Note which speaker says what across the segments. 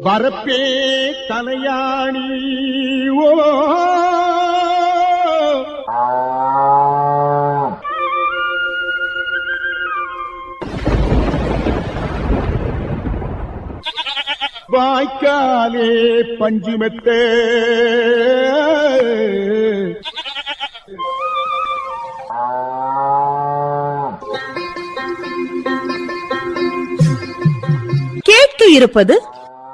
Speaker 1: வரப்பே தலையாணி ஓ. வாய்க்காலே பஞ்சுமெத்தே
Speaker 2: கேட்க இருப்பது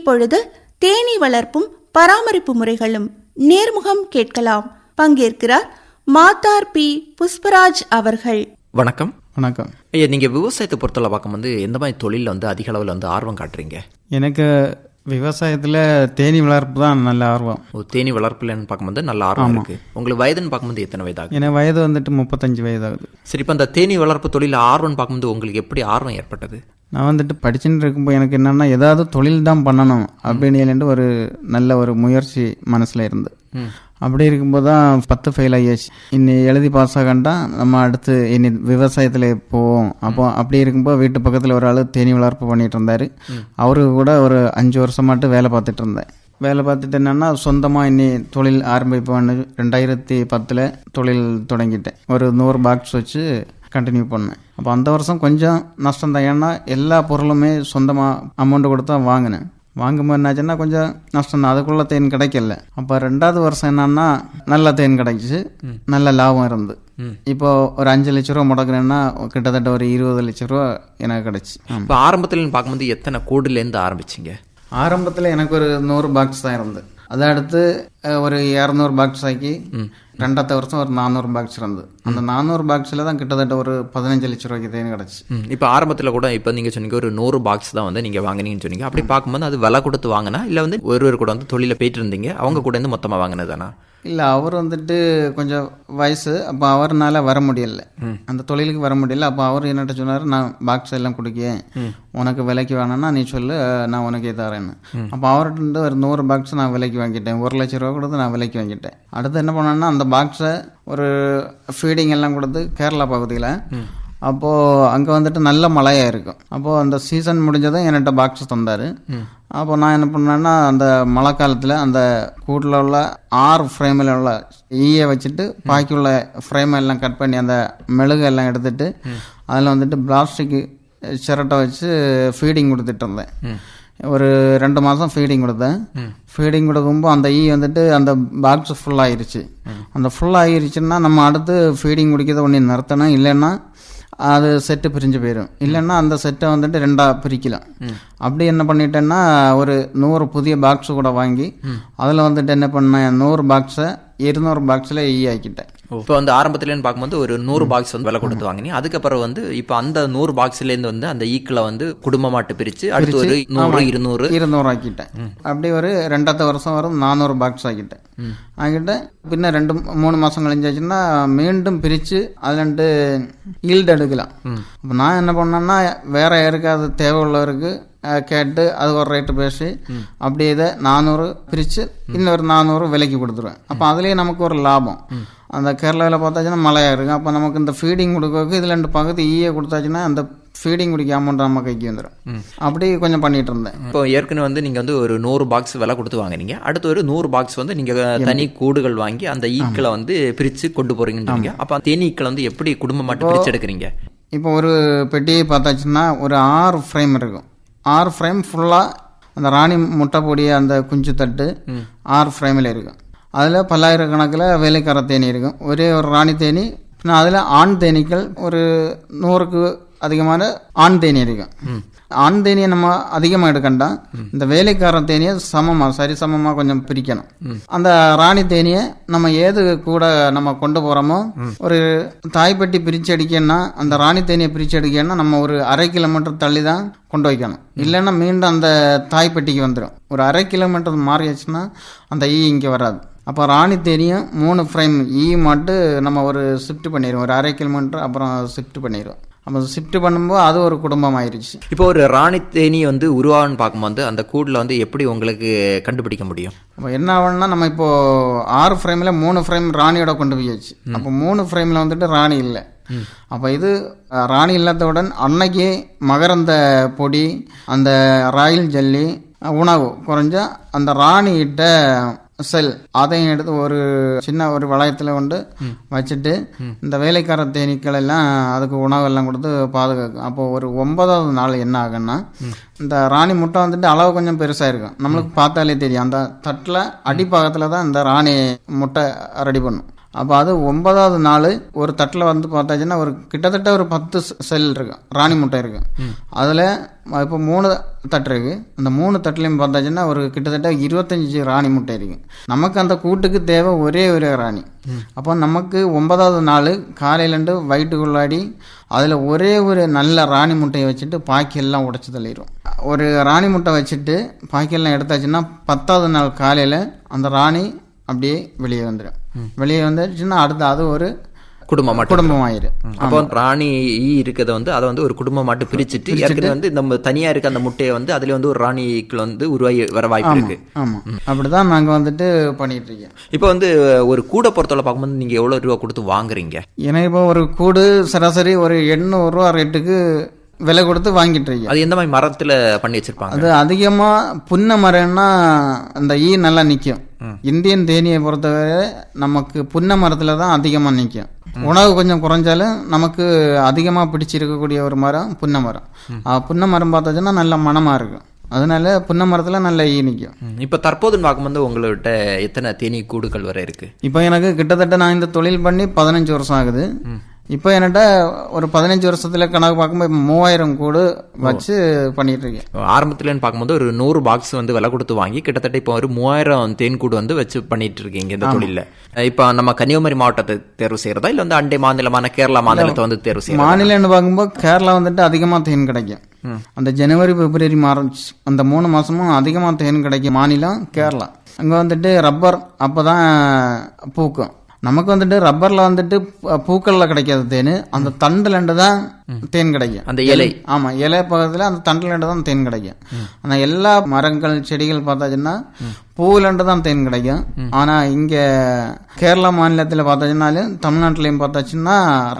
Speaker 3: இப்பொழுது தேனீ வளர்ப்பும் பராமரிப்பு முறைகளும் நேர்முகம் கேட்கலாம். பங்கேற்கிறார் மாத்தார் பி. புஷ்பராஜ் அவர்கள்.
Speaker 4: வணக்கம்.
Speaker 5: வணக்கம்.
Speaker 4: ஐயா நீங்கள் விவசாயத்தை பொறுத்தவரை பார்க்கும்போது எந்த மாதிரி தொழிலில் வந்து அதிக அளவில் வந்து ஆர்வம் காட்டுறீங்க?
Speaker 5: எனக்கு விவசாயத்தில் தேனி வளர்ப்பு தான் நல்ல ஆர்வம்.
Speaker 4: ஒரு தேனி வளர்ப்புலன்னு பார்க்கும்போது நல்ல ஆர்வம் இருக்கு. உங்களுக்கு வயதுன்னு பார்க்கும்போது எத்தனை வயதாகும்
Speaker 5: எனக்கு வயது வந்துட்டு முப்பத்தஞ்சு வயதாகுது.
Speaker 4: சரி இப்போ அந்த தேனி வளர்ப்பு தொழிலில் ஆர்வம் பார்க்கும்போது உங்களுக்கு எப்படி ஆர்வம் ஏற்பட்டது?
Speaker 5: நான் வந்துட்டு படிச்சுட்டு இருக்கும்போது எனக்கு என்னென்னா ஏதாவது தொழில் தான் பண்ணணும் அப்படின்னு ஒரு நல்ல ஒரு முயற்சி மனசில் இருந்து அப்படி இருக்கும்போது தான் பத்து ஃபெயில் ஆகியாச்சு. இன்னி எழுதி பாஸ் ஆகண்டா நம்ம அடுத்து இனி விவசாயத்தில் போவோம். அப்போ அப்படி இருக்கும்போது வீட்டு பக்கத்தில் ஒரு ஆள் தேனி வளர்ப்பு பண்ணிட்டு இருந்தார். அவரு கூட ஒரு அஞ்சு வருஷம் மட்டும் வேலை பார்த்துட்டு இருந்தேன் வேலை பார்த்துட்டு என்னென்னா சொந்தமாக இன்னி தொழில் ஆரம்பிப்போன்னு ரெண்டாயிரத்தி பத்தில் தொழில் தொடங்கிட்டேன். ஒரு நூறு பாக்ஸ் வச்சு கண்டினியூ பண்ணேன். அப்போ அந்த வருஷம் கொஞ்சம் நஷ்டம் தான் ஏன்னா எல்லா பொருளுமே சொந்தமாக அமௌண்ட் கொடுத்தா வாங்கினேன். வாங்கும்போது என்னாச்சுன்னா கொஞ்சம் நஷ்டம் தான். அதுக்குள்ள தேன் கிடைக்கல. அப்போ ரெண்டாவது வருஷம் என்னன்னா நல்ல தேன் கிடைச்சிச்சு நல்ல லாபம் இருந்து. இப்போ ஒரு அஞ்சு லட்ச ரூபா முடக்குனேன்னா கிட்டத்தட்ட ஒரு இருபது லட்ச ரூபா எனக்கு கிடைச்சி.
Speaker 4: இப்போ ஆரம்பத்தில் பார்க்கும்போது எத்தனை கோடிலேருந்து ஆரம்பிச்சிங்க?
Speaker 5: ஆரம்பத்தில் எனக்கு ஒரு நூறு பாக்ஸ் தான் இருந்து. அதை அடுத்து ஒரு இரநூறு பாக்ஸ் ஆக்கி ரெண்டாவது வருஷம் ஒரு நானூறு பாக்ஸ் இருந்து அந்த நானூறு பாக்ஸில் தான் கிட்டத்தட்ட ஒரு பதினஞ்சு லட்ச ரூபாய்க்கு தேன் கிடச்சி
Speaker 4: இப்போ ஆரம்பத்தில் கூட இப்போ நீங்கள் சொன்னீங்க ஒரு நூறு பாக்ஸ் தான் வந்து நீங்கள் வாங்கினீங்கன்னு சொன்னீங்க அப்படி பார்க்கும்போது அது விலை கொடுத்து வாங்கினா இல்லை வந்து ஒருவர் கூட வந்து தொழிலில் போயிட்டு இருந்தீங்க அவங்க கூட இருந்து மொத்தமாக வாங்கினதானா
Speaker 5: இல்லை அவர் வந்துட்டு கொஞ்சம் வயசு அப்போ அவர்னால வர முடியல. அந்த தொழிலுக்கு வர முடியல. அப்போ அவர் என்னட்ட சொன்னார் நான் பாக்ஸ் எல்லாம் கொடுக்கேன். உனக்கு விலைக்கு வேணும்னா நீ சொல்லு நான் உனக்கே தரேன்னு. அப்போ அவர்கிட்ட இருந்து ஒரு நூறு பாக்ஸ் நான் விலைக்கு வாங்கிட்டேன். ஒரு லட்ச ரூபா கொடுத்து நான் விலைக்கு வாங்கிட்டேன். அடுத்து என்ன பண்ணேன்னா அந்த பாக்ஸை ஒரு ஃபீடிங் எல்லாம் கொடுத்து கேரளா பகுதியில் அப்போது அங்கே வந்துட்டு நல்ல மழையாக இருக்கும். அப்போது அந்த சீசன் முடிஞ்சதும் என்கிட்ட பாக்ஸ் தந்தார். அப்போ நான் என்ன பண்ணேன்னா அந்த மழை காலத்தில் அந்த கூட்டில் உள்ள ஆறு ஃப்ரேமில் உள்ள ஈயை வச்சுட்டு பாக்கி உள்ள ஃப்ரேம் எல்லாம் கட் பண்ணி அந்த மெழுகு எல்லாம் எடுத்துட்டு அதில் வந்துட்டு பிளாஸ்டிக் சிரட்டை வச்சு ஃபீடிங் கொடுத்துட்டு இருந்தேன். ஒரு ரெண்டு மாதம் ஃபீடிங் கொடுத்தேன். ஃபீடிங் கொடுக்கும்போது அந்த ஈ வந்துட்டு அந்த பாக்ஸ் ஃபுல் ஆயிருச்சு. அந்த ஃபுல் ஆயிருச்சுன்னா நம்ம அடுத்து ஃபீடிங் குடிக்கிறத ஒன்று நிறுத்தணும். இல்லைன்னா அது செட்டு பிரிஞ்சு போயிடும் இல்லைன்னா அந்த செட்டை வந்துட்டு ரெண்டாக பிரிக்கலாம். அப்படி என்ன பண்ணிட்டேன்னா ஒரு நூறு புதிய பாக்ஸ் கூட வாங்கி அதில் வந்துட்டு என்ன பண்ணேன் நூறு பாக்ஸை இருநூறு பாக்ஸில் ஈ ஆக்கிட்டேன்
Speaker 4: இப்போ வந்து ஆரம்பத்துலேன்னு பார்க்கும்போது ஒரு நூறு பாக்ஸ் வந்து விலை கொடுத்து வாங்கினீங்க. அதுக்கப்புறம் வந்து இப்போ அந்த நூறு பாக்ஸ்லேருந்து வந்து அந்த ஈக்கில் வந்து குடும்பமாட்டு பிரித்து அடுத்து ஒரு நூறு இருநூறு.
Speaker 5: இருநூறு ஆக்கிட்டேன். அப்படி ஒரு ரெண்டாவது வருஷம் வரும் நானூறு பாக்ஸ் ஆக்கிட்டேன். ஆக்கிட்டேன். பின்ன ரெண்டு மூணு மாதம் கழிஞ்சாச்சுன்னா மீண்டும் பிரித்து அதுலண்டு ஈல்டு எடுக்கலாம். அப்போ நான் என்ன பண்ணேன்னா வேற யாருக்காவது தேவை உள்ளவருக்கு கேட்டு அது ஒரு ரேட்டு பேசி அப்படி இதை நானூறு பிரித்து இன்னொரு நானூறு விலைக்கு கொடுத்துருவேன் அப்போ அதுலேயே நமக்கு ஒரு லாபம் அந்த கேரளாவில் பார்த்தாச்சுன்னா மழையாக இருக்கும் அப்போ நமக்கு இந்த ஃபீடிங் கொடுக்கறதுக்கு இதில் ரெண்டு பகுதி ஈயை கொடுத்தாச்சுன்னா அந்த ஃபீடிங் குடிக்க அமௌண்ட் நம்ம கைக்கு வந்துடும் அப்படி கொஞ்சம் பண்ணிட்டு இருந்தேன்
Speaker 4: இப்போ ஏற்கனவே வந்து நீங்கள் வந்து ஒரு நூறு பாக்ஸ் விலை கொடுத்து வாங்குனீங்க அடுத்து ஒரு நூறு பாக்ஸ் வந்து நீங்கள் தனி கூடுகள் வாங்கி அந்த ஈக்களை வந்து பிரித்து கொண்டு போகிறீங்கன்னு அப்போ அந்த தேனீ ஈக்களை வந்து எப்படி குடும்பமாட்டு பிரித்து எடுக்கிறீங்க
Speaker 5: இப்போ ஒரு பெட்டியை பார்த்தாச்சுன்னா ஒரு ஆறு ஃப்ரேம் இருக்கும் ஆறு ஃப்ரேம் ஃபுல்லாக அந்த ராணி முட்டை பொடிய அந்த குஞ்சு தட்டு ஆறு ஃப்ரேமில் இருக்கும். அதில் பல்லாயிரக்கணக்கில் வேலைக்கார தேனி இருக்கும். ஒரே ஒரு ராணி தேனி பின்ன அதில் ஆண் தேனீக்கள் ஒரு நூறுக்கு அதிகமான ஆண் தேனி இருக்கும். ஆண் தேனியை நம்ம அதிகமாக எடுக்கண்டா இந்த வேலைக்காரன் தேனியை சமமாக சரி சமமாக கொஞ்சம் பிரிக்கணும். அந்த ராணி தேனியை நம்ம ஏது கூட நம்ம கொண்டு போகிறோமோ ஒரு தாய்ப்பட்டி பிரித்து அடிக்கணும்னா அந்த ராணி தேனியை பிரித்து அடிக்கணும்னா நம்ம ஒரு அரை கிலோமீட்டர் தள்ளி தான் கொண்டு வைக்கணும். இல்லைன்னா மீண்டும் அந்த தாய்ப்பட்டிக்கு வந்துடும் ஒரு அரை கிலோமீட்டர் மாறியாச்சுன்னா அந்த ஈ இங்கே வராது. அப்போ ராணி தேனியும் மூணு ஃப்ரேம் ஈ மட்டும் நம்ம ஒரு ஷிஃப்ட் பண்ணிடுவோம். ஒரு அரை கிலோமீட்டர் அப்புறம் ஷிஃப்ட் பண்ணிடுவோம். அப்போ ஷிஃப்ட் பண்ணும்போது அது ஒரு குடும்பம் ஆயிடுச்சு
Speaker 4: இப்போ ஒரு ராணி தேனி வந்து உருவான்னு பார்க்கும்போது அந்த கூடில் வந்து எப்படி உங்களுக்கு கண்டுபிடிக்க முடியும்?
Speaker 5: அப்போ என்ன ஆகும்னா நம்ம இப்போ ஆறு ஃப்ரேமில் மூணு ஃப்ரேம் ராணியோட கொண்டு போயாச்சு. அப்போ மூணு ஃப்ரேமில் வந்துட்டு ராணி இல்லை. அப்போ இது ராணி இல்லாதவுடன் அன்னைக்கு மகரந்த பொடி அந்த ராயல் ஜல்லி உணவு குறைஞ்சா அந்த ராணிகிட்ட செல். அதையும் எடுத்து ஒரு சின்ன ஒரு வளையத்தில் கொண்டு வச்சுட்டு இந்த வேலைக்கார தேனீக்கள் எல்லாம் அதுக்கு உணவெல்லாம் கொடுத்து பாதுகாக்கும் அப்போ ஒரு ஒன்பதாவது நாள் என்ன ஆகுன்னா இந்த ராணி முட்டை வந்துட்டு அளவு கொஞ்சம் பெருசாக இருக்கும் நம்மளுக்கு பார்த்தாலே தெரியும். அந்த தட்டில் அடிப்பாகத்தில் தான் இந்த ராணி முட்டை ரெடி பண்ணும். அப்போ அது ஒன்பதாவது நாள் ஒரு தட்டில் வந்து பார்த்தாச்சுன்னா ஒரு கிட்டத்தட்ட ஒரு பத்து செல் இருக்கும் ராணி முட்டை இருக்கும் அதில் இப்போ மூணு தட்டு இருக்கு. அந்த மூணு தட்டுலையும் பார்த்தாச்சுன்னா ஒரு கிட்டத்தட்ட இருபத்தஞ்சி ராணி முட்டை இருக்கு. நமக்கு அந்த கூட்டுக்கு தேவை ஒரே ஒரு ராணி. அப்போ நமக்கு ஒன்பதாவது நாள் காலையிலேருந்து வயிற்றுக்குள்ளாடி அதில் ஒரே ஒரு நல்ல ராணி முட்டையை வச்சுட்டு பாக்கி எல்லாம் உடைச்சி தள்ளிடும் ஒரு ராணி முட்டை வச்சுட்டு பாக்கியெல்லாம் எடுத்தாச்சுன்னா பத்தாவது நாள் காலையில் அந்த ராணி அப்படியே வெளியே வந்துடும் வெளியே வந்துடுச்சுன்னா அடுத்து அது ஒரு
Speaker 4: குடும்பம்
Speaker 5: குடும்பம் ஆயிரும்
Speaker 4: அப்போ ராணி ஈ இருக்கிறத வந்து அதை வந்து ஒரு குடும்பம் மட்டும் பிரிச்சுட்டு ஏற்கனவே வந்து நம்ம தனியா இருக்க அந்த முட்டையை வந்து அதுல வந்து ஒரு ராணி ஈக்கள் வந்து உருவாகி வர வாய்ப்பு இருக்கு.
Speaker 5: ஆமாம் அப்படிதான் நாங்கள் வந்துட்டு பண்ணிட்டு இருக்கோம்.
Speaker 4: இப்போ வந்து ஒரு கூடை பொறுத்தவரை பார்க்கும்போது நீங்க எவ்வளவு ரூபா கொடுத்து வாங்குறீங்க?
Speaker 5: ஏன்னா இப்போ ஒரு கூடு சராசரி ஒரு எண்ணூறுரூவா ரேட்டுக்கு விலை கொடுத்து வாங்கிட்டு
Speaker 4: அது எந்த மாதிரி மரத்துல பண்ணி வச்சிருப்பாங்க?
Speaker 5: அது அதிகமாக புன்ன மரம்னா அந்த ஈ நல்லா நிற்கும் இந்தியன் தேனியை பொறுத்தவரை நமக்கு புன்ன மரத்தில் தான் அதிகமாக நிற்கும் உணவு கொஞ்சம் குறைஞ்சாலும் நமக்கு அதிகமாக பிடிச்சிருக்கக்கூடிய ஒரு மரம் புன்ன மரம். புன்ன மரம் பார்த்தாச்சுன்னா நல்ல மணமாக இருக்கும். அதனால புன்ன மரத்தில் நல்ல ஈ நிற்கும்
Speaker 4: இப்போ தற்போதுன்னு பார்க்கும்போது உங்கள்கிட்ட எத்தனை தேனீ கூடுகள் வரை இருக்கு?
Speaker 5: இப்போ எனக்கு கிட்டத்தட்ட நான் இந்த தொழில் பண்ணி பதினஞ்சு வருஷம் ஆகுது. இப்போ என்கிட்ட ஒரு பதினஞ்சு வருஷத்துல கணக்கு பார்க்கும்போது மூவாயிரம் கூடு வச்சு பண்ணிட்டு இருக்கேன்
Speaker 4: ஆரம்பத்துலன்னு பார்க்கும்போது ஒரு நூறு பாக்ஸ் வந்து விலை கொடுத்து வாங்கி கிட்டத்தட்ட இப்போ ஒரு மூவாயிரம் தேன்கூடு வந்து வச்சு பண்ணிட்டு இருக்கீங்க இந்த தொழில இப்போ நம்ம கன்னியாகுமரி மாவட்டத்தை தேர்வு செய்யறதா? இல்ல வந்து அண்டை மாநிலமான கேரளா மாநிலத்தை வந்து தேர்வு செய்யறதா?
Speaker 5: மாநிலம்னு பார்க்கும்போது கேரளா வந்துட்டு அதிகமாக தேன் கிடைக்கும். அந்த ஜனவரி பிப்ரவரி மார்ச் அந்த மூணு மாசமும் அதிகமாக தேன் கிடைக்கும் மாநிலம் கேரளா. அங்கே வந்துட்டு ரப்பர் அப்போ தான் பூக்கும். நமக்கு வந்துட்டு ரப்பரில் வந்துட்டு பூக்களில் கிடைக்காத தேன். அந்த தண்டுலண்டு தான் தேன் கிடைக்கும்
Speaker 4: அந்த இலை.
Speaker 5: ஆமாம் இலை பக்கத்தில் அந்த தண்டுலண்டு தான் தேன் கிடைக்கும் ஆனால் எல்லா மரங்கள் செடிகள் பார்த்தாச்சுன்னா பூவிலண்டு தான் தேன் கிடைக்கும் ஆனால் இங்கே கேரளா மாநிலத்தில் பார்த்தாச்சுன்னாலும் தமிழ்நாட்டிலையும் பார்த்தாச்சுன்னா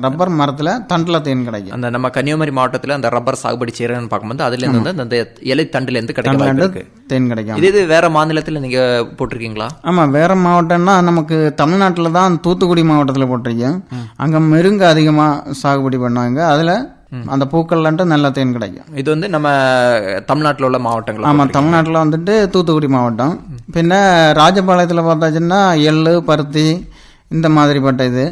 Speaker 5: ரப்பர் மரத்தில் தண்டில் தேன் கிடைக்கும்
Speaker 4: அந்த நம்ம கன்னியாகுமரி மாவட்டத்துல அந்த ரப்பர் சாகுபடி செய்யறேன்னு பார்க்கும்போது அதுல இருந்து வந்து அந்த இலை தண்டுல இருந்து கிடைக்க வாய்ப்பு
Speaker 5: தண்டில்
Speaker 4: இருக்கு.
Speaker 5: தேன் கிடைக்கும்.
Speaker 4: இது வேற மாநிலத்துல நீங்க போட்டிருக்கீங்களா?
Speaker 5: ஆமாம் வேற மாவட்டம்னா நமக்கு தமிழ்நாட்டில் தான் தூத்துக்குடி மாவட்டத்தில் போட்டிருக்கேன். அங்கே மெருங்கு அதிகமாக சாகுபடி பண்ணுவாங்க. அதில் அந்த பூக்கள்லான்ட்டு நல்ல தேன் கிடைக்கும்.
Speaker 4: இது வந்து நம்ம தமிழ்நாட்டுல உள்ள மாவட்டங்கள்
Speaker 5: ஆமாம் தமிழ்நாட்டில் வந்துட்டு தூத்துக்குடி மாவட்டம். பின்ன ராஜபாளையத்தில் பார்த்தாச்சுன்னா எள்ளு பருத்தி இந்த மாதிரிப்பட்ட இது.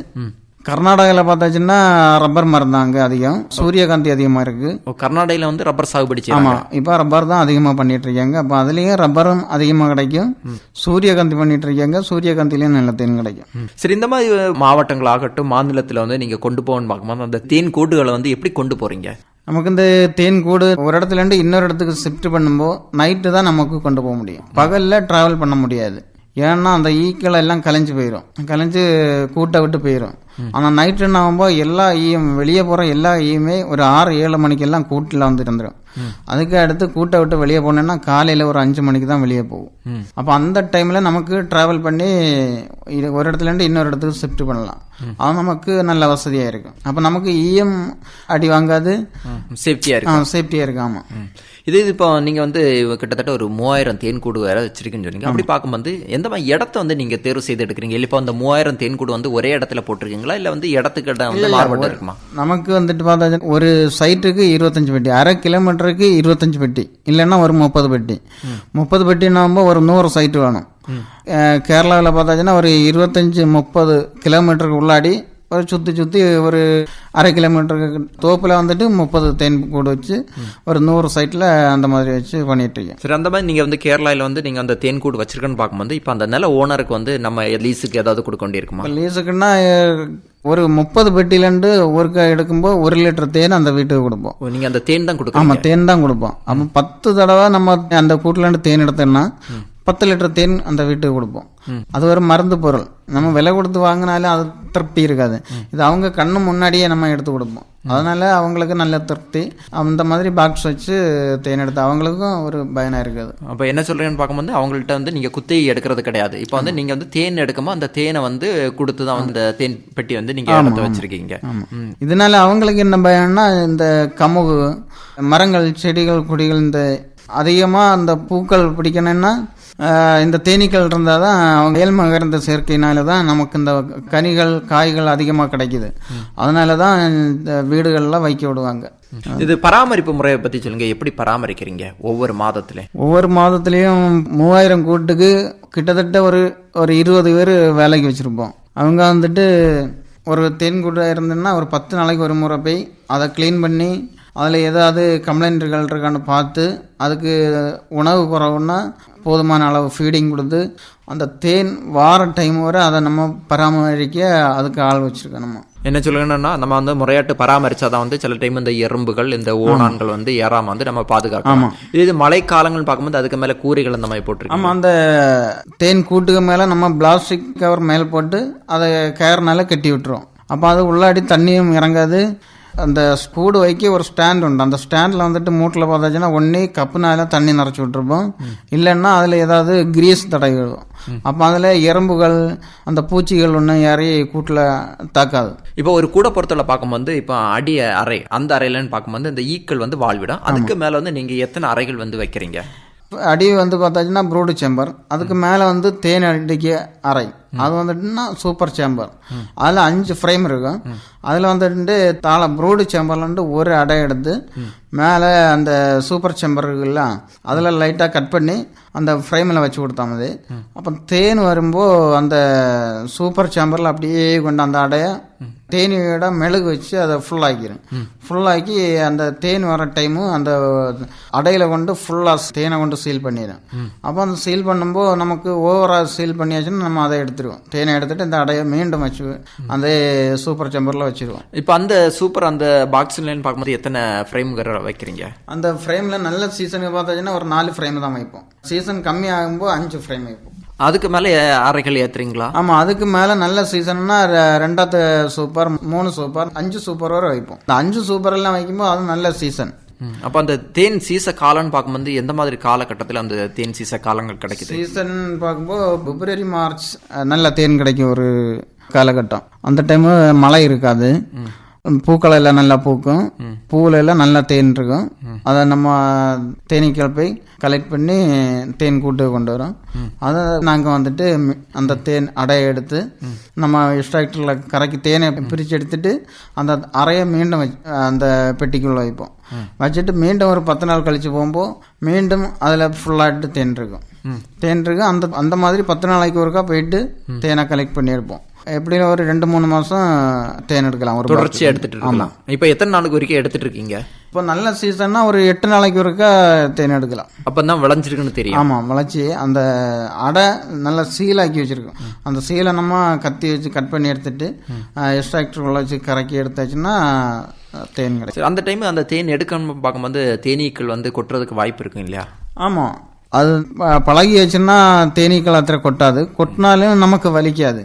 Speaker 5: கர்நாடகாவில் பார்த்தாச்சுன்னா ரப்பர் மரம் தான் அங்கே அதிகம். சூரியகாந்தி அதிகமாக இருக்குது
Speaker 4: கர்நாடகையில வந்து ரப்பர் சாகுபடி
Speaker 5: ஆமாம் இப்போ ரப்பர் தான் அதிகமாக பண்ணிட்டு இருக்காங்க. அப்போ அதுலேயும் ரப்பரும் அதிகமாக கிடைக்கும். சூரியகாந்தி பண்ணிட்டு இருக்காங்க. சூரியகாந்திலையும் நல்ல தேன் கிடைக்கும்.
Speaker 4: சரி இந்த மாதிரி மாவட்டங்கள் ஆகட்டும் மாநிலத்துல வந்து நீங்க கொண்டு போகணும்னு பார்க்கும்போது அந்த தேன் கூட்டுகளை வந்து எப்படி கொண்டு போறீங்க?
Speaker 5: நமக்கு இந்த தேன் கூடு ஒரு இடத்துல இருந்து இன்னொரு இடத்துக்கு ஷிஃப்ட் பண்ணும்போது நைட்டு தான் நமக்கு கொண்டு போக முடியும். பகலில் ட்ராவல் பண்ண முடியாது. ஏன்னா அந்த ஈக்கள் எல்லாம் கலைஞ்சு போயிடும் கலைஞ்சு கூட்டை விட்டு போயிடும் ஆனால் நைட்டு என்ன ஆகும்போது எல்லா ஈயும் வெளியே போகிற எல்லா ஈயுமே ஒரு ஆறு ஏழு மணிக்கெல்லாம் கூட்டில் வந்து இருந்துடும் அதுக்கு அடுத்து கூட்டை விட்டு வெளியே போனோன்னா காலையில் ஒரு அஞ்சு மணிக்கு தான் வெளியே போகும். அப்போ அந்த டைமில் நமக்கு ட்ராவல் பண்ணி இது ஒரு இடத்துல இருந்து இன்னொரு இடத்துக்கு ஷிஃப்ட் பண்ணலாம். அது நமக்கு நல்ல வசதியாக இருக்கும். அப்போ நமக்கு ஈயம் அடி வாங்காது.
Speaker 4: சேஃப்டியா இருக்கு
Speaker 5: சேஃப்டியாக இருக்கு ஆமாம்
Speaker 4: ம். இது இப்போ நீங்க வந்து கிட்டத்தட்ட ஒரு மூவாயிரம் தேன் கூடு வேற வச்சிருக்கீங்கன்னு சொன்னீங்க. அப்படி பார்க்கும்போது எந்த மாதிரி இடத்த வந்து நீங்க தேர்வு செய்து எடுக்கிறீங்க? இல்ல இப்போ அந்த மூவாயிரம் தேன் கூடு வந்து ஒரே இடத்துல போட்டிருக்கீங்களா? இல்ல வந்து இடத்துக்கு இடம் வந்து மாறுபட்டு இருக்குமா?
Speaker 5: நமக்கு வந்துட்டு பார்த்தா ஒரு சைட்டுக்கு இருபத்தஞ்சு பெட்டி அரை கிலோமீட்டருக்கு இருபத்தஞ்சு பெட்டி இல்லைன்னா ஒரு முப்பது பெட்டி. முப்பது பெட்டினாம்போ ஒரு நூறு சைட்டு வேணும். கேரளாவில் பார்த்தாச்சுன்னா ஒரு இருபத்தஞ்சு முப்பது கிலோமீட்டருக்கு உள்ளாடி ஒரு சுற்றி சுற்றி ஒரு அரை கிலோமீட்டருக்கு தோப்பில் வந்துட்டு முப்பது தேன் கூடு வச்சு ஒரு நூறு சைட்டில் அந்த மாதிரி வச்சு பண்ணிட்டு இருக்கேன்.
Speaker 4: சரி அந்த மாதிரி நீங்க வந்து கேரளால வந்து நீங்க அந்த தேன் கூடு வச்சிருக்கேன்னு பார்க்கும்போது இப்போ அந்த நில ஓனருக்கு வந்து நம்ம லீஸுக்கு ஏதாவது கொடுக்க வேண்டியிருக்குமா?
Speaker 5: லீஸுக்குன்னா ஒரு முப்பது பெட்டிலேருந்து ஒருக்கா எடுக்கும்போது ஒரு லிட்டர் தேன் அந்த வீட்டுக்கு கொடுப்போம்.
Speaker 4: ஓ, நீங்க அந்த தேன் தான்
Speaker 5: ஆமா
Speaker 4: கொடுக்கணும்
Speaker 5: தேன் தான் கொடுப்போம். அப்போ பத்து தடவை நம்ம அந்த கூட்டுல இருந்து தேன் எடுத்தோம்னா பத்து லிட்டர் தேன் அந்த வீட்டுக்கு கொடுப்போம். அது ஒரு மருந்து பொருள். நம்ம விலை கொடுத்து வாங்கினாலும் அது திருப்தி இருக்காது. இது அவங்க கண்ணு முன்னாடியே நம்ம எடுத்து கொடுப்போம். அதனால அவங்களுக்கு நல்ல திருப்தி. அந்த மாதிரி பாக்ஸ் வச்சு தேன் எடுத்து அவங்களுக்கும் ஒரு பயனா இருக்குது.
Speaker 4: அப்போ என்ன சொல்றேன்னு பார்க்கும்போது அவங்கள்ட்ட வந்து நீங்க குத்தகை எடுக்கிறது கிடையாது. இப்போ வந்து நீங்க வந்து தேன் எடுக்கும்போது அந்த தேனை வந்து கொடுத்து தான் இந்த தேன் பெட்டி வந்து நீங்க வச்சிருக்கீங்க.
Speaker 5: இதனால அவங்களுக்கு என்ன பயம்னா இந்த கமுகு மரங்கள் செடிகள் கொடிகள் இந்த அதிகமாக அந்த பூக்கள் பிடிக்கணும்னா இந்த தேனீக்கள் இருந்தால் தான் அவங்க ஏழ்மகர்ந்த சேர்க்கையினால தான் நமக்கு இந்த கனிகள் காய்கள் அதிகமாக கிடைக்குது. அதனால தான் இந்த வீடுகளில் வைக்க விடுவாங்க.
Speaker 4: இது பராமரிப்பு முறையை பத்தி சொல்லுங்க. எப்படி பராமரிக்கிறீங்க? ஒவ்வொரு மாதத்துல.
Speaker 5: ஒவ்வொரு மாதத்துலேயும் மூவாயிரம் கூட்டுக்கு கிட்டத்தட்ட ஒரு ஒரு இருபது பேர் வேலைக்கு வச்சுருப்போம். அவங்க வந்துட்டு ஒரு தேன் கூட்டு இருந்ததுன்னா ஒரு பத்து நாளைக்கு ஒரு முறை போய் அதை க்ளீன் பண்ணி அதில் ஏதாவது கம்ப்ளைண்ட்டுகள் இருக்கான்னு பார்த்து அதுக்கு உணவு குறவுன்னா போதுமான அளவு ஃபீடிங் கொடுத்து அந்த தேன் வார டைம் வரை அதை நம்ம பராமரிக்க அதுக்கு ஆள் வச்சுருக்கோம் நம்ம
Speaker 4: என்ன சொல்லுங்கன்னா நம்ம வந்து முறையாட்டு பராமரிச்சாதான் வந்து சில டைம் இந்த எறும்புகள் இந்த ஓணான்கள் வந்து ஏறாம வந்து நம்ம பாதுகாக்கணும் இது மழை காலங்கள் பார்க்கும்போது அதுக்கு மேல கூரைகள் அந்த மாதிரி போட்டிருக்கோம்
Speaker 5: ஆமாம் அந்த தேன் கூட்டுக்கு மேலே நம்ம பிளாஸ்டிக் கவர் மேல் போட்டு அதை கயர்னால கட்டி விட்டுருவோம் அப்போ அது உள்ளாடி தண்ணியும் இறங்காது. அந்த கூடு வைக்க ஒரு ஸ்டாண்ட் உண்டு. அந்த ஸ்டாண்டில் வந்துட்டு மூட்டில் பார்த்தாச்சுன்னா ஒன்றே கப்புனால தண்ணி நிறச்சி விட்டுருப்போம். இல்லைன்னா அதில் ஏதாவது கிரீஸ் தடவி விடுவோம் அப்போ அதில் எறும்புகள் அந்த பூச்சிகள் ஒன்றும் ஏறி கூட்டில் தாக்காது.
Speaker 4: இப்போ ஒரு கூட பொறுத்தவரை பார்க்கும்போது இப்போ அடி அறை அந்த அறையிலன்னு பார்க்கும்போது இந்த ஈக்கள் வந்து வாழ்விடும். அதுக்கு மேல வந்து நீங்க எத்தனை அறைகள் வந்து வைக்கிறீங்க?
Speaker 5: அடி வந்து பார்த்தாச்சுன்னா ப்ரூடு சேம்பர் அதுக்கு மேலே வந்து தேன் அடிக்க அறை. அது வந்துட்டுன்னா சூப்பர் சேம்பர். அதில் அஞ்சு ஃப்ரேம் இருக்கும். அதில் வந்துட்டு தாளை ப்ரூடு சேம்பர்லன்ட்டு ஒரு அடை எடுத்து மேலே அந்த சூப்பர் சேம்பர் இருக்குல்ல அதில் லைட்டாக கட் பண்ணி அந்த ஃப்ரேமில் வச்சு கொடுத்தா அது. அப்போ தேன் வரும்போது அந்த சூப்பர் சேம்பரில் அப்படியே கொண்டு அந்த அடையை தேனியோட மெழுகு வச்சு அதை ஃபுல்லாக்கிடும் ஃபுல்லாக்கி அந்த தேன் வர டைமு அந்த அடையில் கொண்டு ஃபுல்லாக தேனை கொண்டு சீல் பண்ணிடும் அப்போ அந்த சீல் பண்ணும்போது நமக்கு ஓவராக சீல் பண்ணியாச்சுன்னா நம்ம அதை எடுத்து எடுத்துருவோம். தேனை எடுத்துட்டு இந்த அடையை மீண்டும் வச்சு அந்த சூப்பர் சேம்பரில் வச்சிருவோம்.
Speaker 4: இப்போ அந்த சூப்பர் அந்த பாக்ஸ்லன்னு பார்க்கும்போது எத்தனை ஃப்ரேம்கிற வைக்கிறீங்க?
Speaker 5: அந்த ஃப்ரேமில் நல்ல சீசனுக்கு பார்த்தாச்சுன்னா ஒரு நாலு ஃப்ரேம் தான் வைப்போம். சீசன் கம்மி ஆகும்போது அஞ்சு ஃப்ரேம் வைப்போம்.
Speaker 4: அதுக்கு மேல அறைகள் ஏத்துறீங்களா?
Speaker 5: ஆமாம் அதுக்கு மேலே நல்ல சீசன்னா ரெண்டாவது சூப்பர் மூணு சூப்பர் அஞ்சு சூப்பர் வரை வைப்போம். இந்த அஞ்சு சூப்பர் எல்லாம் வைக்கும்போது அது நல்ல சீசன்.
Speaker 4: அப்ப அந்த தேன் சீச காலம்னு பார்க்கும்போது எந்த மாதிரி காலகட்டத்தில் அந்த தேன் சீச காலங்கள் கிடைக்குது?
Speaker 5: சீசன் பார்க்கும்போது பிப்ரவரி மார்ச் நல்ல தேன் கிடைக்கும் ஒரு காலகட்டம். அந்த டைமு மழை இருக்காது. பூக்கள் எல்லாம் நல்லா பூக்கும். பூவில் எல்லாம் நல்லா தேன் இருக்கும். அதை நம்ம தேனீக்கள் போய் கலெக்ட் பண்ணி தேன் கூட்டு கொண்டு வரோம். அதை நாங்கள் வந்துட்டு அந்த தேன் அடையை எடுத்து நம்ம எக்ஸ்ட்ராக்டரில் கரைக்கி தேனை பிரித்து எடுத்துட்டு அந்த அறையை மீண்டும் வச்சு அந்த பெட்டிக்குள்ளே வைப்போம். வச்சுட்டு மீண்டும் ஒரு பத்து நாள் கழிச்சு போகும்போது மீண்டும் அதில் ஃபுல்லாகிட்டு தேன் இருக்கும். தேன் இருக்கு அந்த அந்த மாதிரி பத்து நாளைக்கு ஒருக்கா போயிட்டு தேனை கலெக்ட் பண்ணியிருப்போம். எப்படியும் ஒரு ரெண்டு மூணு மாதம் தேன் எடுக்கலாம் ஒரு
Speaker 4: தொடர்ச்சி
Speaker 5: box.
Speaker 4: எடுத்துட்டு இருக்கலாம். இப்போ எத்தனை நாளுக்கு வரைக்கும் எடுத்துட்டு இருக்கீங்க?
Speaker 5: இப்போ நல்ல சீசன்னா ஒரு எட்டு நாளைக்கு ஒருக்கா தேன் எடுக்கலாம்.
Speaker 4: அப்பதான் விளைஞ்சிருக்குன்னு தெரியும்.
Speaker 5: ஆமாம் முளைச்சி அந்த அடை நல்லா சீலாக்கி வச்சுருக்கோம். அந்த சீலை நம்ம கத்தி வச்சு கட் பண்ணி எடுத்துட்டு எக்ஸ்ட்ராக்டர் வச்சு கறக்கி எடுத்தாச்சுன்னா தேன் கிடைக்கும்.
Speaker 4: அந்த டைம் அந்த தேன் எடுக்கணும்னு பார்க்கும்போது தேனீக்கள் வந்து கொட்டுறதுக்கு வாய்ப்பு இருக்கும் இல்லையா?
Speaker 5: ஆமாம் அது பழகி வச்சுன்னா தேனீக்கள் அத்தனை கொட்டாது. கொட்டினாலும் நமக்கு வலிக்காது.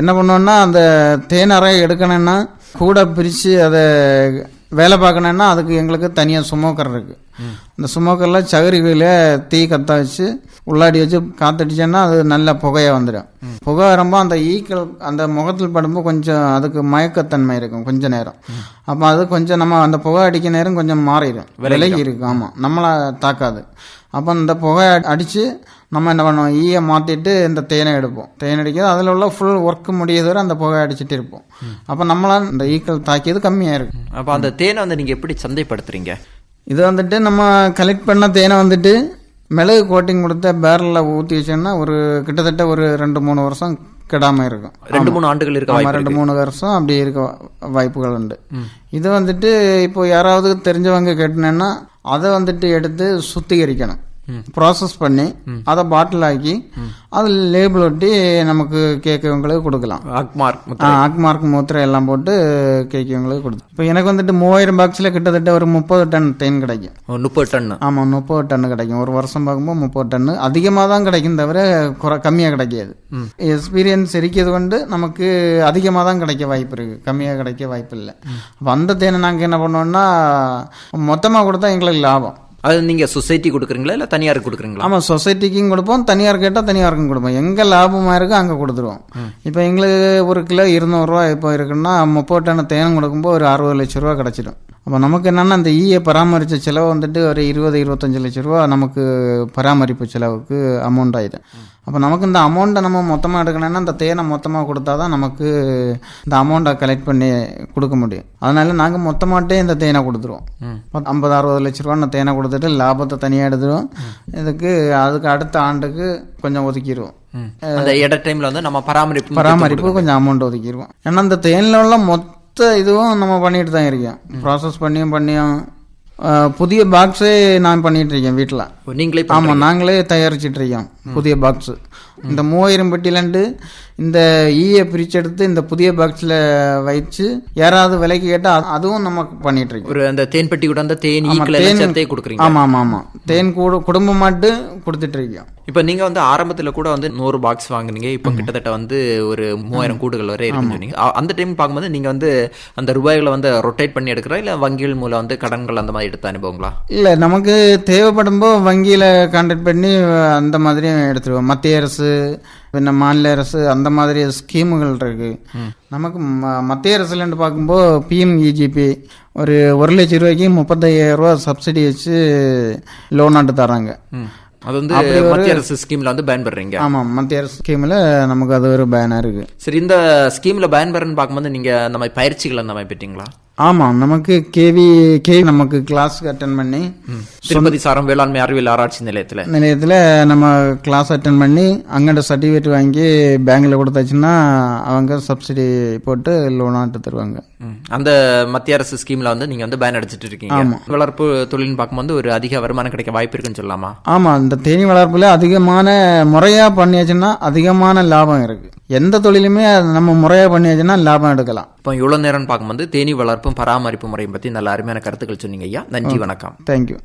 Speaker 5: என்ன பண்ணுவோம்னா அந்த தேனறை எடுக்கணும்னா கூட பிரித்து அதை வேலை பார்க்கணுன்னா அதுக்கு எங்களுக்கு தனியாக சுமோக்கர் இருக்கு. அந்த சுமோக்கரில் சகரிகளில் தீ கத்த வச்சு உள்ளாடி வச்சு காத்தடிச்சோன்னா அது நல்ல புகையாக வந்துடும். புகை வரும்போது அந்த ஈக்கள் அந்த முகத்தில் படும்போது கொஞ்சம் அதுக்கு மயக்கத்தன்மை இருக்கும் கொஞ்ச நேரம். அப்போ அது கொஞ்சம் நம்ம அந்த புகை அடிக்க நேரம் கொஞ்சம் மாறிடும். விலகி இருக்கும் ஆமாம் நம்மளை தாக்காது. அப்போ இந்த புகை அடித்து நம்ம என்ன பண்ணுவோம் ஈயை மாற்றிட்டு இந்த தேனை எடுப்போம். தேன் அடிக்கிறது அதில் உள்ள ஃபுல் ஒர்க் முடியது வரை அந்த புகை அடிச்சிட்டு இருப்போம். அப்போ நம்மளால் இந்த ஈக்கள் தாக்கியது கம்மியாக இருக்கும்
Speaker 4: அப்ப அந்த தேனை வந்து நீங்க எப்படி சந்தைப்படுத்துறீங்க?
Speaker 5: இது வந்துட்டு நம்ம கலெக்ட் பண்ண தேனை வந்துட்டு மிளகு கோட்டிங் கொடுத்த பேரலில் ஊற்றி வச்சோம்னா ஒரு கிட்டத்தட்ட ஒரு ரெண்டு மூணு வருஷம் கெடாம இருக்கும்.
Speaker 4: ரெண்டு மூணு ஆண்டுகள் இருக்க
Speaker 5: ரெண்டு. மூணு வருஷம் அப்படி இருக்க வாய்ப்புகள் உண்டு. இது வந்துட்டு இப்போ யாராவது தெரிஞ்சவங்க கேட்டனேன்னா அதை வந்துட்டு எடுத்து சுத்திகரிக்கணும். ப்ராசஸ் பண்ணி அதை பாட்டில் ஆக்கி அதில் லேபிள் ஒட்டி நமக்கு கேட்கவங்களுக்கு கொடுக்கலாம்.
Speaker 4: அக்மார்க் முத்திரை.
Speaker 5: ஆக்மார்க் மூத்திரை எல்லாம் போட்டு கேட்கவங்களுக்கு கொடுத்து. இப்போ எனக்கு வந்துட்டு மூவாயிரம் பாக்ஸில் கிட்டத்தட்ட ஒரு முப்பது டன் தேன் கிடைக்கும்.
Speaker 4: முப்பது டன்.
Speaker 5: ஆமாம் முப்பது டன்னு கிடைக்கும். ஒரு வருஷம் பார்க்கும்போது முப்பது டன்னு அதிகமாக தான் கிடைக்கும் தவிர குறை கம்மியாக கிடைக்காது. எக்ஸ்பீரியன்ஸ் இருக்கிறது கொண்டு நமக்கு அதிகமாக தான் கிடைக்க வாய்ப்பு இருக்குது கம்மியாக கிடைக்க வாய்ப்பு இல்லை. அப்போ அந்த தேனை நாங்கள் என்ன பண்ணுவோம்னா மொத்தமாக கொடுத்தா எங்களுக்கு லாபம்.
Speaker 4: அது நீங்க சொசைட்டி கொடுக்குறீங்களா இல்ல தனியாருக்கு கொடுக்குறீங்களா?
Speaker 5: ஆமாம் சொசைட்டிக்கும் கொடுப்போம் தனியார் கேட்டால் தனியாருக்கும் கொடுப்போம். எங்கே லாபமாக இருக்கோ அங்கே கொடுத்துருவோம். இப்போ எங்களுக்கு ஒரு கிலோ இருநூறுவா இப்போ இருக்குன்னா முப்பது டன் தேனம் கொடுக்கும்போது ஒரு அறுபது லட்ச ரூபா கிடச்சிடும். அப்போ நமக்கு என்னென்னா அந்த ஈயை பராமரித்த செலவு வந்துட்டு ஒரு இருபது இருபத்தஞ்சு லட்ச ரூபா நமக்கு பராமரிப்பு செலவுக்கு அமௌண்ட் ஆயிடும் அப்போ நமக்கு இந்த அமௌண்ட்டை நம்ம மொத்தமாக எடுக்கணும்னா இந்த தேனை மொத்தமாக கொடுத்தா தான் நமக்கு இந்த அமௌண்ட்டை கலெக்ட் பண்ணி கொடுக்க முடியும். அதனால நாங்கள் மொத்தமாட்டே இந்த தேனை கொடுத்துருவோம். ஐம்பது அறுபது லட்ச ரூபா இந்த தேனை கொடுத்துட்டு லாபத்தை தனியாக எடுத்துருவோம். இதுக்கு அதுக்கு அடுத்த ஆண்டுக்கு கொஞ்சம் ஒதுக்கிடுவோம்.
Speaker 4: அந்த இட டைம்ல வந்து நம்ம பராமரிப்பு
Speaker 5: பராமரிப்பு கொஞ்சம் அமௌண்ட் ஒதுக்கிடுவோம் ஏன்னா இந்த தேனில் உள்ள மொத்த இதுவும் நம்ம பண்ணிட்டு தான் இருக்கோம். ப்ராசஸ் பண்ணியும் பண்ணியும் புதிய பாக்ஸே நான் பண்ணிட்டு இருக்கேன் வீட்டில்
Speaker 4: நீங்களே
Speaker 5: ஆமாம் நாங்களே தயாரிச்சிட்டு இருக்கோம். புதிய பாக்ஸ் இந்த மூவாயிரம் பெட்டிலண்டு இந்த ஈயை பிரிச்செடுத்து இந்த புதிய பாக்ஸில் வச்சு யாராவது விலைக்கு கேட்டால் அதுவும் நமக்கு பண்ணிட்டு இருக்கோம்
Speaker 4: ஒரு அந்த தேன் பெட்டி கூட அந்த தேன் சேர்த்தே கொடுக்குறீங்க
Speaker 5: ஆமாம் ஆமாம் ஆமாம் தேன் கூட குடும்பம் மாட்டு கொடுத்துட்டு இருக்கோம்
Speaker 4: இப்போ நீங்க வந்து ஆரம்பத்துல கூட வந்து நூறு பாக்ஸ் வாங்குனீங்க. இப்போ கிட்டத்தட்ட வந்து ஒரு மூவாயிரம் கூடுகள் வரை இருக்குன்னு சொன்னீங்க. அந்த டைம் பார்க்கும்போது நீங்க வந்து அந்த ரூபாய்களை வந்து ரொட்டேட் பண்ணி எடுக்கிறா இல்ல வங்கிகள் மூலம் வந்து கடன்கள் அந்த மாதிரி எடுத்த அனுபவங்களா?
Speaker 5: இல்லை நமக்கு தேவைப்படும் போது வங்கியில் கான்டாக்ட் பண்ணி அந்த மாதிரியும் எடுத்துருவோம். மத்திய அரசு பின்ன மாநில அரசு அந்த மாதிரி ஸ்கீமுகள் இருக்கு. நமக்கு ம- மத்திய அரசுலன்னு பார்க்கும்போது பிஎம்இஜிபி ஒரு ஒரு லட்சம் ரூபாய்க்கு முப்பத்தையாயிரம் ரூபா சப்சிடி வச்சு லோன் ஆட்டு தராங்க.
Speaker 4: அது வந்து மத்திய அரசு ஸ்கீம்ல வந்து பயன்படுறீங்க
Speaker 5: ஆமாம் மத்திய அரசு ஸ்கீமில் நமக்கு அது ஒரு பேனாக இருக்கு.
Speaker 4: சரி இந்த ஸ்கீம்ல பயன்பெறன்னு பார்க்கும்போது நீங்க அந்த மாதிரி பயிற்சிகள் அந்த மாதிரி பெற்றீங்களா?
Speaker 5: ஆமாம் நமக்கு கேவி கே நமக்கு கிளாஸ்க்கு அட்டன் பண்ணி
Speaker 4: திருப்பதி சாரம் வேளாண்மை அறிவியல் ஆராய்ச்சி நிலையத்துல.
Speaker 5: நிலையத்தில் நம்ம கிளாஸ் அட்டன் பண்ணி அங்கிட்ட சர்டிஃபிகேட் வாங்கி பேங்க்கில் கொடுத்தாச்சுன்னா அவங்க சப்சிடி போட்டு லோன் ஆட்டு தருவாங்க.
Speaker 4: அந்த மத்திய அரசு ஸ்கீம்ல வந்து நீங்க வந்து பயன் அடிச்சிட்டு இருக்கீங்க. வளர்ப்பு தொழில்னு பார்க்கும்போது ஒரு அதிக வருமானம் கிடைக்க வாய்ப்பு இருக்குன்னு சொல்லலாமா?
Speaker 5: ஆமாம் இந்த தேனி வளர்ப்பில் அதிகமான முறையாக பண்ணியாச்சுன்னா அதிகமான லாபம் இருக்குது எந்த தொழிலுமே நம்ம முறையாக பண்ணியாச்சுன்னா லாபம் எடுக்கலாம்.
Speaker 4: இப்போ இவ்வளவு நேரம் பார்க்கும்போது தேனி வளர்ப்பும் பராமரிப்பு முறையும் பத்தி நல்ல அருமையான கருத்துக்கள் சொன்னீங்க ஐயா. நன்றி வணக்கம்.
Speaker 5: தேங்க்யூ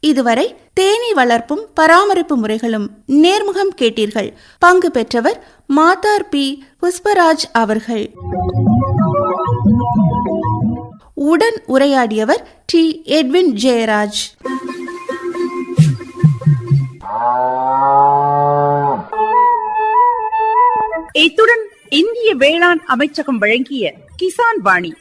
Speaker 3: இதுவரை தேனீ வளர்ப்பும் பராமரிப்பு முறைகளும் நேர்முகம் கேட்டீர்கள். பங்கு பெற்றவர் மாதார் பி. புஷ்பராஜ் அவர்கள். உடன் உரையாடியவர் டி. எட்வின் ஜெயராஜ்.
Speaker 6: இத்துடன் இந்திய வேளாண் அமைச்சகம் வழங்கிய கிசான் வாணி.